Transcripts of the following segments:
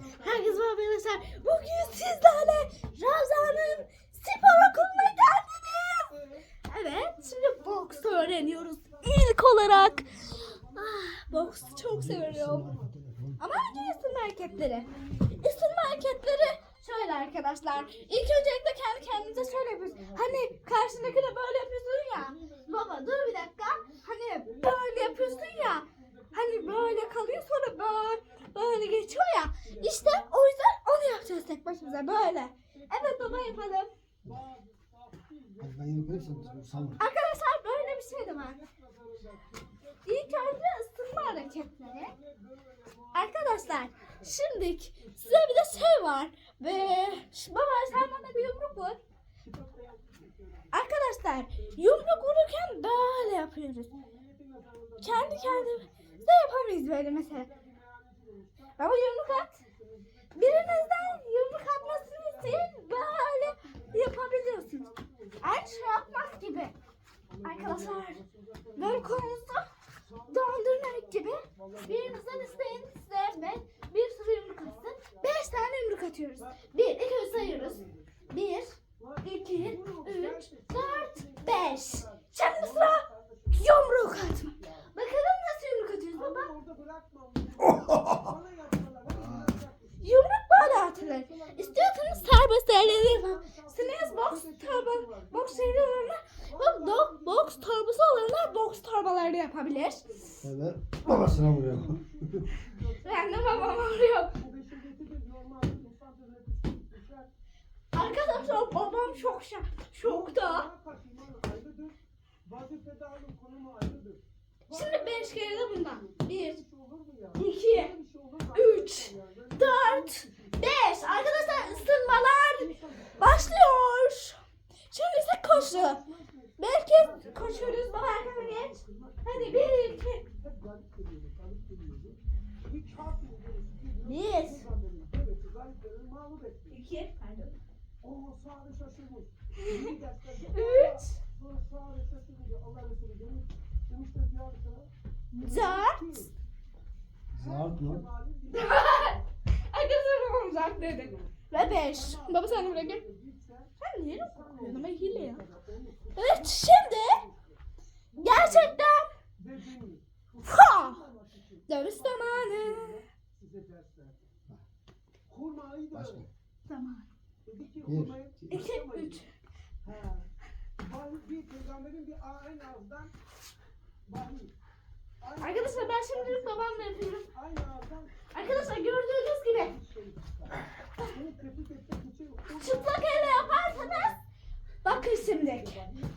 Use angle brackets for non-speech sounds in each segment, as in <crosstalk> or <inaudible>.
Herkese merhaba arkadaşlar. Bugün sizlerle Ravza'nın spor okuluna geldiniz. Evet, şimdi boks öğreniyoruz. İlk olarak ah, boks çok seviyorum. Ama önce ısınma hareketleri. Isınma hareketleri şöyle arkadaşlar. İlk öncelikle kendi kendinize şöyle yapıyoruz. Hani karşındakine böyle yapıyorsun ya. Baba dur bir dakika. Hani böyle yapıyorsun ya. Hani böyle kalıyor sonra böyle böyle geçiyor ya. İşte o yüzden onu yapacağız tek başımıza böyle. Evet baba yapalım. Arkadaşlar böyle bir şey de var. İlk önce ısınma hareketleri. Arkadaşlar şimdi size bir de şey var. Ve baba sen bana bir yumruk vur. Arkadaşlar yumruk vururken böyle yapıyoruz. Kendi kendimize yapamayız böyle mesela. Baba yumruk at. Birinizden yumruk atmasını isteyin böyle yapabiliyorsunuz. Aynı şey yapmak gibi. Arkadaşlar böyle kolunuzu döndürmek gibi birinizden isteyin size ve bir sürü yumruk atsın. Beş tane yumruk atıyoruz. Bir, iki, üç sayıyoruz. Bir, iki, üç, dört, beş. Şimdi sıra yumruk atma. Bakalım nasıl yumruk atıyoruz baba? Yumruk böyle atılır. İstiyorsanız serbest yerleri yapabilirsiniz. Boks torba, boks şeyleri bu do, boks torbası olanlar boks torbaları yapabilir. Evet. Babasına vuruyor. Ben de babam vuruyor. Arkadaşlar babam çok şok, şokta. Şimdi beş kere de bundan. Bir, iki, üç, dört, beş. Arkadaşlar ısınmalar başlıyor. Şimdi ise koşu. Belki koşuyoruz. Baba arkama geç. Hadi bir, iki. Bir. İki. Pardon. <laughs> Üç. Dört. Zart mı? Arkadaşlar <laughs> babam uzak dedi. Ve beş. Baba sen de gel. Sen niye okuyorsun ama hile ya. Evet şimdi gerçekten ha dövüş zamanı. Başla. Zaman. Bir. İki, üç. Arkadaşlar ben şimdilik babamla yapıyorum. Arkadaşlar gördüğünüz gibi çıplak elle yaparsanız bakın şimdi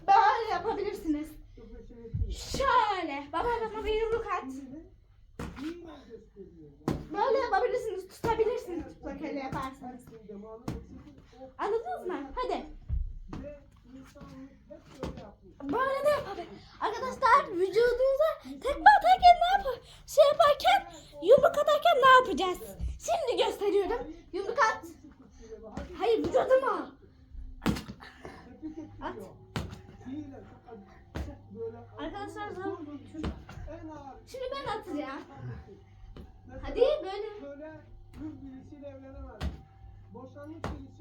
böyle yapabilirsiniz. Bir yumruk at. Böyle yapabilirsiniz tutabilirsiniz çıplak elle yaparsanız. Anladınız mı? Hadi. Böyle de yapabilir. Arkadaşlar vücudunuza tekme atarken ne yap şey yaparken yumruk atarken ne yapacağız? Şimdi gösteriyorum. Yumruk at. Hayır vücuduma. At. Arkadaşlar zaman Şimdi ben atacağım. Hadi böyle.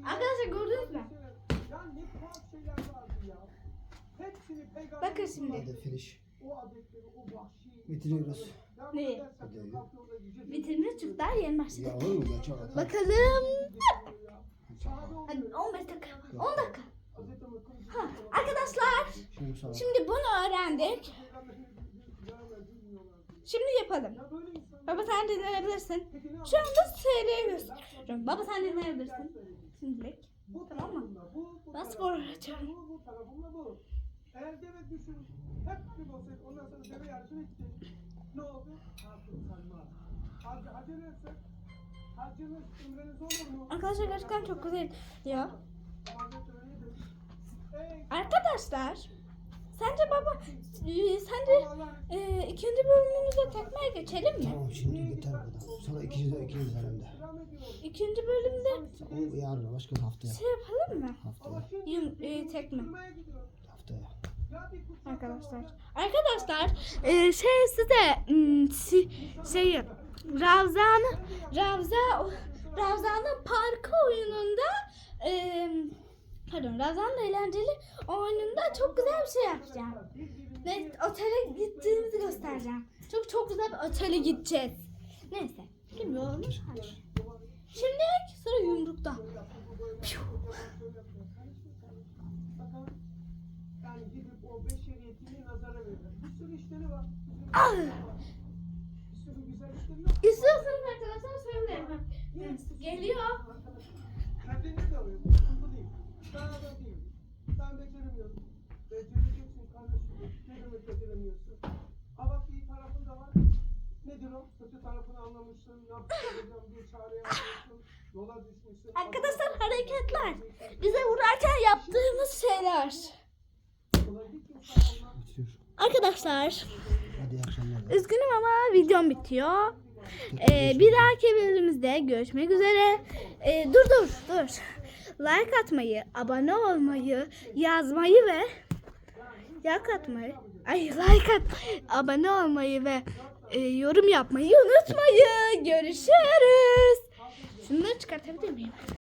Arkadaşlar gördünüz mü? Bakın şimdi. Hadi finish. Bitiriyoruz. Ne? Hadi. Bitirmiş çocuklar yeni başladı. Ya olur mu? Ya çok atar. Bakalım. Hadi 15 dakika. 10 dakika. Ha, arkadaşlar şimdi bunu öğrendik. Şimdi yapalım. Baba sen dinleyebilirsin. Şu anda seriye gösteriyorum. Baba sen dinleyebilirsin. Şimdilik. Tamam mı? Ben spor öğretiyorum. Elde ve düşün. Hep bir basit. Ondan sonra deve yarışı bitti. Ne oldu? Artık sanma. Hacı, hacı neresi? Hacınız ümreniz olur mu? Arkadaşlar gerçekten çok güzel ya. Arkadaşlar sence baba e, sence e, ikinci bölümümüzde tekmeye geçelim mi? Tamam şimdi yeter bu kadar. Sonra ikinci de ikinci ediyor. İkinci bölümde O yarın başka haftaya. şey yapalım mı? Haftaya. Yum, e, tekme. Haftaya. Bir Arkadaşlar. Arkadaşlar e, şey size m, si, şey Ravza'nı Ravza Ravzan'ın parkı oyununda e, pardon Ravzan'ın eğlenceli oyununda çok güzel bir şey yapacağım. Ne, otele gittiğimizi göstereceğim. Çok çok güzel bir otele gideceğiz. Neyse. Bilmiyorum. Hadi. Şimdi sıra yumrukta. Var. Ah! İstiyorsanız arkadaşlar söylerim. Geliyor. Sana da değil. Ben beceremiyorum. Becereceksin kardeşim. Ne demek beceremiyorsun? Ha iyi tarafın da var. Nedir o? Kötü tarafını anlamışsın. Yapacağım diye çare yapıyorsun. Yola düşmüşsün. Arkadaşlar hareketler. Bize vurarken yaptığımız şeyler. Arkadaşlar Hadi akşamlar. üzgünüm ama videom bitiyor. Ee, bir dahaki bölümümüzde görüşmek üzere. Ee, dur dur dur. Like atmayı, abone olmayı, yazmayı ve like atmayı, ay like at, abone olmayı ve e, yorum yapmayı unutmayın. Görüşürüz. Şunları çıkartabilir miyim?